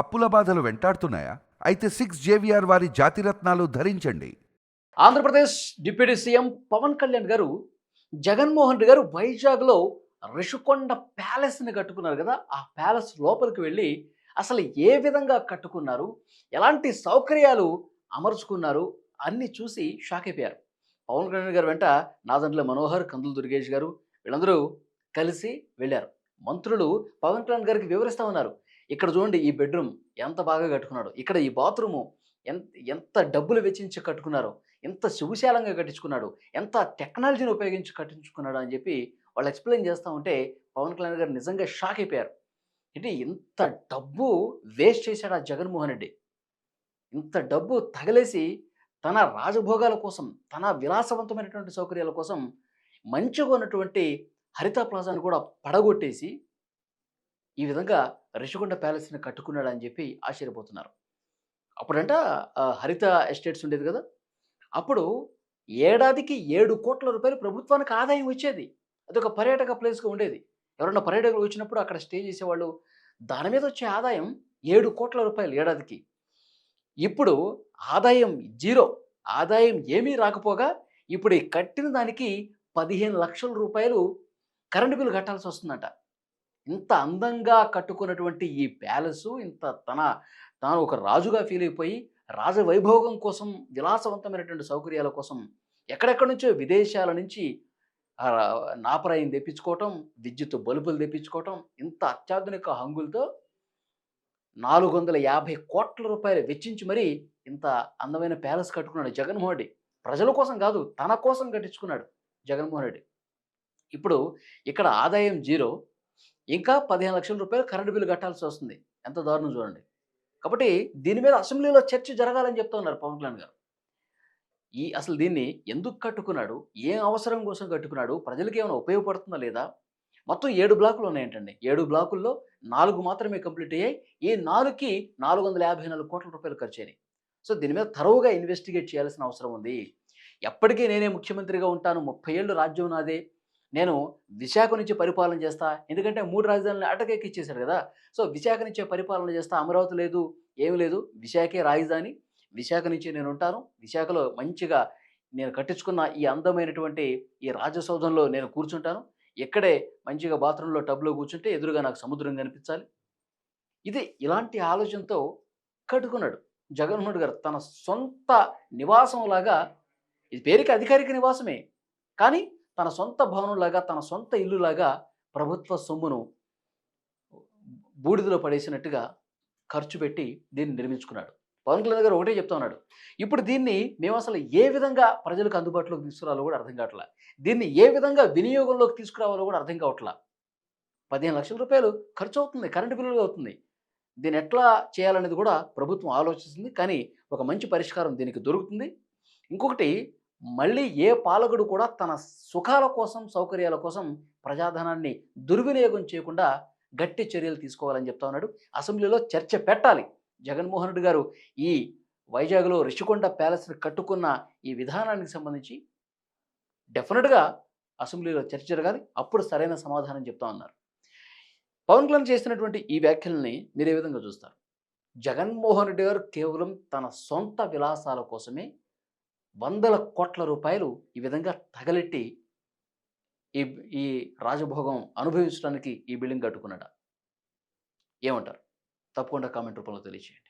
అప్పుల బాధలు వెంటాడుతున్నాయా? అయితే సిక్స్ జేవిఆర్ వారి జాతిరత్నాలు ధరించండి. ఆంధ్రప్రదేశ్ డిప్యూటీ సీఎం పవన్ కళ్యాణ్ గారు జగన్మోహన్ రెడ్డి గారు వైజాగ్లో రిషికొండ ప్యాలెస్ని కట్టుకున్నారు కదా. ఆ ప్యాలెస్ లోపలికి వెళ్ళి అసలు ఏ విధంగా కట్టుకున్నారు? ఎలాంటి సౌకర్యాలు అమర్చుకున్నారు? అన్ని చూసి షాక్ అయిపోయారు. పవన్ కళ్యాణ్ గారు వెంట నాదండ్ల మనోహర్ కందులు దుర్గేష్ గారు వీళ్ళందరూ కలిసి వెళ్ళారు. మంత్రులు పవన్ కళ్యాణ్ గారికి వివరిస్తూ ఉన్నారు ఇక్కడ చూడండి ఈ బెడ్రూమ్ ఎంత బాగా కట్టుకున్నాడు. ఇక్కడ ఈ బాత్రూము ఎంత ఎంత డబ్బులు వెచ్చించి కట్టుకున్నారు ఎంత శుభశాలంగా కట్టించుకున్నాడు ఎంత టెక్నాలజీని ఉపయోగించి కట్టించుకున్నాడు అని చెప్పి వాళ్ళు ఎక్స్ప్లెయిన్ చేస్తూ ఉంటే పవన్ కళ్యాణ్ గారు నిజంగా షాక్ అయిపోయారు. అంటే ఇంత డబ్బు వేస్ట్ చేశాడు ఆ జగన్మోహన్ రెడ్డి. ఇంత డబ్బు తగలేసి తన రాజభోగాల కోసం తన విలాసవంతమైనటువంటి సౌకర్యాల కోసం మంచిగా ఉన్నటువంటి హరిత ప్లాజాను కూడా పడగొట్టేసి ఈ విధంగా రిషికొండ ప్యాలెస్ని కట్టుకున్నాడు అని చెప్పి ఆశ్చర్యపోతున్నారు. అప్పుడంట హరిత ఎస్టేట్స్ ఉండేది కదా? అప్పుడు ఏడాదికి ఏడు కోట్ల రూపాయలు ప్రభుత్వానికి ఆదాయం వచ్చేది. అదొక పర్యాటక ప్లేస్గా ఉండేది. ఎవరన్నా పర్యాటకులు వచ్చినప్పుడు అక్కడ స్టే చేసేవాళ్ళు దాని మీద వచ్చే ఆదాయం ఏడు కోట్ల రూపాయలు ఏడాదికి. ఇప్పుడు ఆదాయం జీరో ఆదాయం ఏమీ రాకపోగా ఇప్పుడు కట్టిన దానికి పదిహేను లక్షల రూపాయలు కరెంటు బిల్లు కట్టాల్సి వస్తుందంట. ఇంత అందంగా కట్టుకున్నటువంటి ఈ ప్యాలెస్ ఇంత తన తాను ఒక రాజుగా ఫీల్ అయిపోయి రాజవైభోగం కోసం విలాసవంతమైనటువంటి సౌకర్యాల కోసం ఎక్కడెక్కడి నుంచో విదేశాల నుంచి నాపరాయం నాపరాయిని తెప్పించుకోవటం విద్యుత్ బల్బులు తెప్పించుకోవటం ఇంత అత్యాధునిక హంగులతో నాలుగు వందల యాభై కోట్ల రూపాయలు వెచ్చించి మరీ ఇంత అందమైన ప్యాలెస్ కట్టుకున్నాడు జగన్మోహన్ రెడ్డి. ప్రజల కోసం కాదు తన కోసం కట్టించుకున్నాడు జగన్మోహన్ రెడ్డి. ఇప్పుడు ఇక్కడ ఆదాయం జీరో ఇంకా పదిహేను లక్షల రూపాయలు కరెంటు బిల్లు కట్టాల్సి వస్తుంది. ఎంత దారుణం చూడండి. కాబట్టి దీని మీద అసెంబ్లీలో చర్చ జరగాలని చెప్తా ఉన్నారు పవన్ కళ్యాణ్ గారు. ఈ అసలు దీన్ని ఎందుకు కట్టుకున్నాడు? ఏ అవసరం కోసం కట్టుకున్నాడు? ప్రజలకి ఏమైనా ఉపయోగపడుతుందా లేదా? మొత్తం ఏడు బ్లాకులు ఉన్నాయంటండి. ఏడు బ్లాకుల్లో నాలుగు మాత్రమే కంప్లీట్ అయ్యాయి. ఈ నాలుగుకి నాలుగు వందల యాభై నాలుగు కోట్ల రూపాయలు ఖర్చు అయినాయి సో దీని మీద తరువుగా ఇన్వెస్టిగేట్ చేయాల్సిన అవసరం ఉంది. ఎప్పటికీ నేనే ముఖ్యమంత్రిగా ఉంటాను. ముప్పై ఏళ్ళు రాజ్యం నాదే. నేను విశాఖ నుంచి పరిపాలన చేస్తా. ఎందుకంటే మూడు రాజధానులు అటకెక్కిచ్చేశారు కదా. సో విశాఖ నుంచే పరిపాలన చేస్తా అమరావతి లేదు ఏమి లేదు. విశాఖే రాజధాని. విశాఖ నుంచి నేను ఉంటాను. విశాఖలో మంచిగా నేను కట్టించుకున్న ఈ అందమైనటువంటి ఈ రాజసౌధంలో నేను కూర్చుంటాను. ఇక్కడే మంచిగా బాత్రూంలో టబ్లో కూర్చుంటే ఎదురుగా నాకు సముద్రం కనిపించాలి. ఇది ఇలాంటి ఆలోచనతో కట్టుకున్నాడు జగన్మోహన్ గారు. తన సొంత నివాసంలాగా ఇది పేరుకి అధికారిక నివాసమే. కానీ తన సొంత భవనంలాగా తన సొంత ఇల్లులాగా ప్రభుత్వ సొమ్మును బూడిదలో పడేసినట్టుగా ఖర్చు పెట్టి దీన్ని నిర్మించుకున్నాడు. పవన్ కళ్యాణ్ గారు ఒకటే చెప్తా ఉన్నాడు. ఇప్పుడు దీన్ని మేము అసలు ఏ విధంగా ప్రజలకు అందుబాటులోకి తీసుకురావాలో కూడా అర్థం కావట్లా. దీన్ని ఏ విధంగా వినియోగంలోకి తీసుకురావాలో కూడా అర్థం కావట్లా. పదిహేను లక్షల రూపాయలు ఖర్చు అవుతుంది కరెంటు బిల్లులు అవుతుంది. దీన్ని ఎట్లా చేయాలనేది కూడా ప్రభుత్వం ఆలోచిస్తుంది. కానీ ఒక మంచి పరిష్కారం దీనికి దొరుకుతుంది. ఇంకొకటి మళ్ళీ ఏ పాలకుడు కూడా తన సుఖాల కోసం సౌకర్యాల కోసం ప్రజాధనాన్ని దుర్వినియోగం చేయకుండా గట్టి చర్యలు తీసుకోవాలని చెప్తా ఉన్నాడు. అసెంబ్లీలో చర్చ పెట్టాలి. జగన్మోహన్ రెడ్డి గారు ఈ వైజాగ్లో రిషికొండ ప్యాలెస్ని కట్టుకున్న ఈ విధానానికి సంబంధించి డెఫినెట్గా అసెంబ్లీలో చర్చ జరగాలి. అప్పుడు సరైన సమాధానం చెప్తా ఉన్నారు. పవన్ కళ్యాణ్ చేసినటువంటి ఈ వ్యాఖ్యల్ని మీరు ఏ విధంగా చూస్తారు? జగన్మోహన్ రెడ్డి గారు కేవలం తన సొంత విలాసాల కోసమే వందల కోట్ల రూపాయలు ఈ విధంగా తగలెట్టి ఈ ఈ రాజభోగం అనుభవించడానికి ఈ బిల్డింగ్ కట్టుకున్నాడా? ఏమంటారు? తప్పకుండా కామెంట్ రూపంలో తెలియచేయండి.